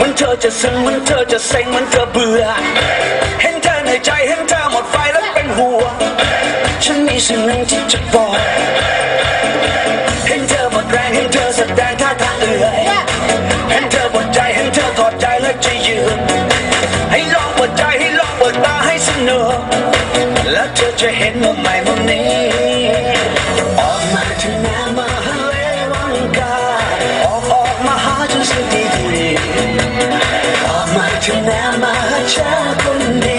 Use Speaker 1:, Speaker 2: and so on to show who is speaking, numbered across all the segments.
Speaker 1: มันเธอจะซึ้งมือนเธอจะเซ็งมือนเธอเบื่อ เห็นเธอในอยใจเห็นเธอหมดไฟแล้วเป็นห่วงฉันมีสิ่งหนึ่งที่จะบอก เห็นเธอหมดแรงเห็นเธอแสดงท่าทางเอื่อยเห็นเธอหมดใจเห็นเธอถอดใจแล้วจะยืน ให้ลองเปิดใจให้ลองเปิดตาให้เสนุกแล้วเธอจะเห็น ม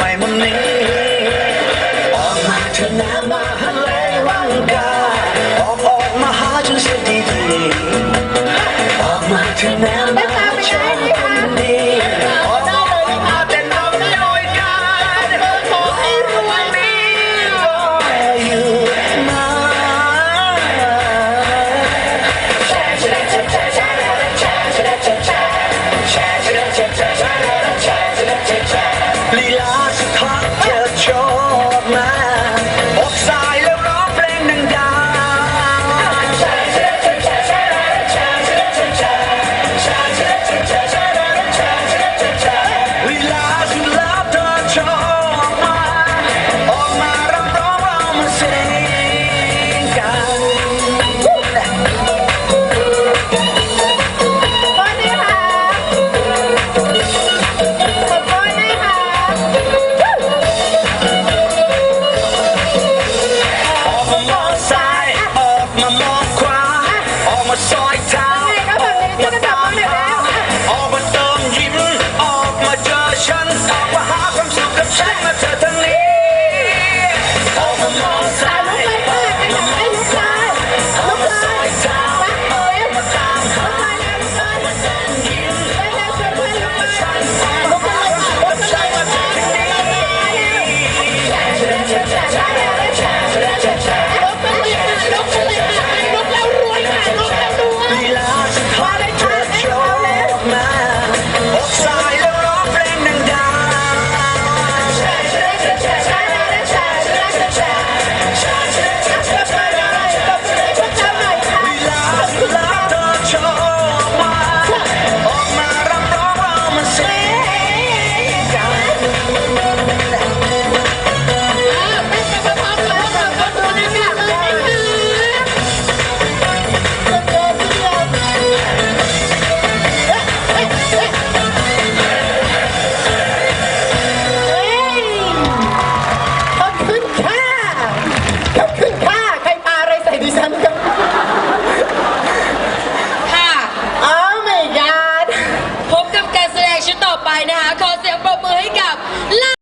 Speaker 1: หม่มุมนี้ออกมาเถอะนะมาหาเลวังกายออกออกมาหาฉันเสียดีๆออกมาเถอะนะ